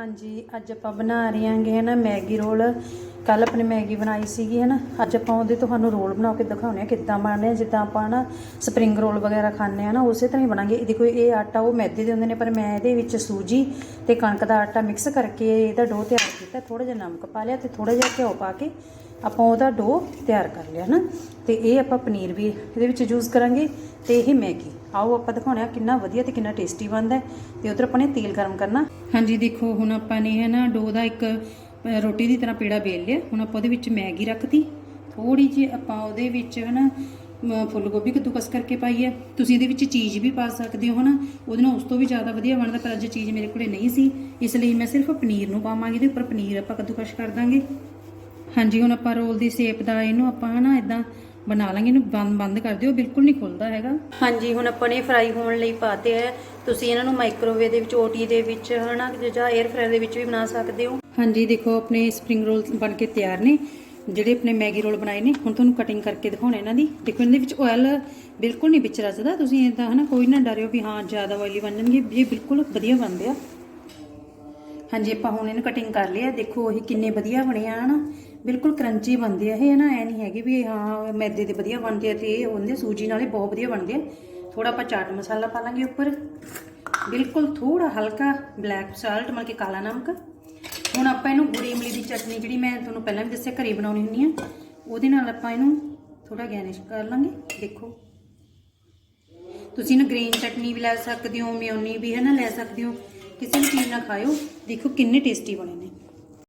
ਹਾਂਜੀ ਅੱਜ ਆਪਾਂ ਬਣਾ ਰਹੇ ਹਾਂਗੇ ਹੈ ਨਾ ਮੈਗੀ ਰੋਲ। ਕੱਲ ਆਪਣੇ ਮੈਗੀ ਬਣਾਈ ਸੀਗੀ ਹੈ ਨਾ ਅੱਜ ਆਪਾਂ ਉਹਦੇ ਤੁਹਾਨੂੰ ਰੋਲ ਬਣਾ ਕੇ ਦਿਖਾਉਣੇ ਆ ਕਿੱਦਾਂ ਬਣਨੇ ਆ। ਜਿੱਦਾਂ ਆਪਾਂ ਨਾ ਸਪਰਿੰਗ ਰੋਲ ਵਗੈਰਾ ਖਾਂਦੇ ਆ ਨਾ ਉਸੇ ਤਰ੍ਹਾਂ ਹੀ ਬਣਾਂਗੇ। ਇਹਦੇ ਕੋਈ, ਇਹ ਆਟਾ, ਉਹ ਮੈਦੇ ਦੇ ਹੁੰਦੇ ਨੇ, ਪਰ ਮੈਂ ਇਹਦੇ ਵਿੱਚ ਸੂਜੀ ਤੇ ਕਣਕ ਦਾ ਆਟਾ ਮਿਕਸ ਕਰਕੇ ਇਹਦਾ ਡੋ ਤਿਆਰ ਕੀਤਾ। ਥੋੜਾ ਜਿਹਾ ਨਮਕ ਪਾ ਲਿਆ ਤੇ ਥੋੜਾ ਜਿਹਾ ਘਿਓ ਪਾ ਕੇ ਆਪਾਂ ਉਹਦਾ ਡੋ ਤਿਆਰ ਕਰ ਲਿਆ ਨਾ ਤੇ ਇਹ ਆਪਾਂ ਪਨੀਰ ਵੀ ਇਹਦੇ ਵਿੱਚ ਯੂਜ਼ ਕਰਾਂਗੇ ਤੇ ਇਹ ਮੈਗੀ। ਆਓ ਆਪਾਂ ਦਿਖਾਉਣੇ ਆ ਕਿੰਨਾ ਵਧੀਆ ਤੇ ਕਿੰਨਾ ਟੇਸਟੀ ਬਣਦਾ ਹੈ। ਤੇ ਉਧਰ ਆਪਾਂ ਨੇ ਤੇਲ ਗਰਮ ਕਰਨਾ। ਹਾਂਜੀ, ਦੇਖੋ, ਹੁਣ ਆਪਾਂ ਨੇ ਹੈ ਨਾ ਡੋ ਦਾ ਇੱਕ ਰੋਟੀ ਦੀ ਤਰ੍ਹਾਂ ਪੇੜਾ ਵੇਲ ਲਿਆ। ਹੁਣ ਆਪਾਂ ਉਹਦੇ ਵਿੱਚ ਮੈਗੀ ਰੱਖਤੀ। ਥੋੜੀ ਜਿਹੀ ਆਪਾਂ ਉਹਦੇ ਵਿੱਚ ਹੈ ਨਾ ਫੁੱਲ ਗੋਭੀ ਕੱਦੂਕਸ ਕਰਕੇ ਪਾਈ ਹੈ। ਤੁਸੀਂ ਇਹਦੇ ਵਿੱਚ ਚੀਜ਼ ਵੀ ਪਾ ਸਕਦੇ ਹੋ ਹਨਾ। ਉਹਦੇ ਨਾਲ ਉਸ ਤੋਂ ਵੀ ਜ਼ਿਆਦਾ ਵਧੀਆ ਬਣਦਾ, ਪਰ ਅੱਜ ਚੀਜ਼ ਮੇਰੇ ਕੋਲੇ ਨਹੀਂ ਸੀ। ਇਸ ਲਈ ਮੈਂ ਸਿਰਫ ਪਨੀਰ ਨੂੰ ਪਾਵਾਂਗੀ ਇਹਦੇ ਉੱਪਰ ਪਨੀਰ ਆਪਾਂ ਕੱਦੂਕਸ ਕਰ ਦਾਂਗੇ। ਹਾਂਜੀ, ਹੁਣ ਆਪਾਂ ਰੋਲ ਦੀ ਸ਼ੇਪ ਦਾ ਇਹਨੂੰ ਆਪਾਂ ਹਨਾ ਇਦਾਂ ਬਣਾ ਲਾਂਗੇ। ਇਹਨੂੰ ਬੰਦ ਬੰਦ ਕਰ ਦਿਓ, ਬਿਲਕੁਲ ਨਹੀਂ ਖੁੱਲਦਾ ਹੈਗਾ। ਹਾਂਜੀ, ਹੁਣ ਆਪਾਂ ਨੇ ਫਰਾਈ ਹੋਣ ਲਈ ਪਾਤੇ ਹੈ। ਤੁਸੀਂ ਇਹਨਾਂ ਨੂੰ ਮਾਈਕ੍ਰੋਵੇਵ ਦੇ ਵਿੱਚ ਓਟੀ ਦੇ ਵਿੱਚ ਹਨਾ, ਜਾਂ 에ਅਰ ਫਰਾਇਰ ਦੇ ਵਿੱਚ ਵੀ ਬਣਾ ਸਕਦੇ ਹੋ। ਹਾਂਜੀ, ਦੇਖੋ, ਆਪਣੇ ਸਪਰਿੰਗ ਰੋਲ ਬਣ ਕੇ ਤਿਆਰ ਨੇ। ਜਿਹੜੇ ਆਪਣੇ ਮੈਗੀ ਰੋਲ ਬਣਾਏ ਨੇ, ਹੁਣ ਤੁਹਾਨੂੰ ਕਟਿੰਗ ਕਰਕੇ ਦਿਖਾਉਣਾ ਇਹਨਾਂ ਦੀ। ਦੇਖੋ, ਇਹਦੇ ਵਿੱਚ ਆਇਲ ਬਿਲਕੁਲ ਨਹੀਂ ਵਿੱਚ ਰਚਦਾ ਤੁਸੀਂ ਇਦਾਂ ਹਨਾ, ਕੋਈ ਨਾ ਡਰਿਓ ਵੀ ਹਾਂ, ਜ਼ਿਆਦਾ ਆਇਲੀ ਬਣ ਜਾਣਗੇ। ਇਹ ਬਿਲਕੁਲ ਵਧੀਆ ਬਣਦੇ ਆ। ਹਾਂਜੀ, ਆਪਾਂ ਹੁਣ ਇਹਨੂੰ ਕਟਿੰਗ ਕਰ ਲਿਆ। ਦੇਖੋ, ਇਹ ਕਿੰਨੇ ਵਧੀਆ ਬਣੇ ਆ, ਹਨਾ। ਬਿਲਕੁਲ ਕਰੰਚੀ ਬਣਦੇ ਆ ਇਹ ਨਾ ਐ ਨਹੀਂ ਹੈਗੇ ਵੀ, ਹਾਂ, ਮੈਦੇ ਦੇ ਵਧੀਆ ਬਣਦੇ ਆ ਤੇ ਇਹ ਹੁੰਦੇ ਸੂਜੀ ਨਾਲੇ ਬਹੁਤ ਵਧੀਆ ਬਣਦੇ ਆ। ਥੋੜਾ ਆਪਾਂ ਚਾਟ ਮਸਾਲਾ ਪਾ ਲਾਂਗੇ ਉੱਪਰ। ਬਿਲਕੁਲ ਥੋੜਾ ਹਲਕਾ ਬਲੈਕ ਸਾਲਟ ਮਤਲਬ ਕਿ ਕਾਲਾ ਨਮਕ। ਹੁਣ ਆਪਾਂ ਇਹਨੂੰ ਗੁੜੀ ਇਮਲੀ ਦੀ ਚਟਨੀ ਜਿਹੜੀ ਮੈਂ ਤੁਹਾਨੂੰ ਪਹਿਲਾਂ ਵੀ ਦੱਸਿਆ, ਘਰੇ ਬਣਾਉਣੀ ਹੁੰਦੀ ਆ, ਉਹਦੇ ਨਾਲ ਆਪਾਂ ਇਹਨੂੰ ਥੋੜਾ ਗੈਨਿਸ਼ ਕਰ ਲਾਂਗੇ। ਦੇਖੋ। ਤੁਸੀਂ ਇਹਨੂੰ ਗ੍ਰੀਨ ਚਟਨੀ ਵੀ ਲੈ ਸਕਦੇ ਹੋ, ਮਿਓਨੀ ਵੀ ਹੈ ਨਾ ਲੈ ਸਕਦੇ ਹੋ। ਕਿਸੇ ਵੀ ਚੀਜ਼ ਨਾਲ ਖਾਓ ਦੇਖੋ ਕਿੰਨੇ ਟੇਸਟੀ ਬਣੇ ਨੇ।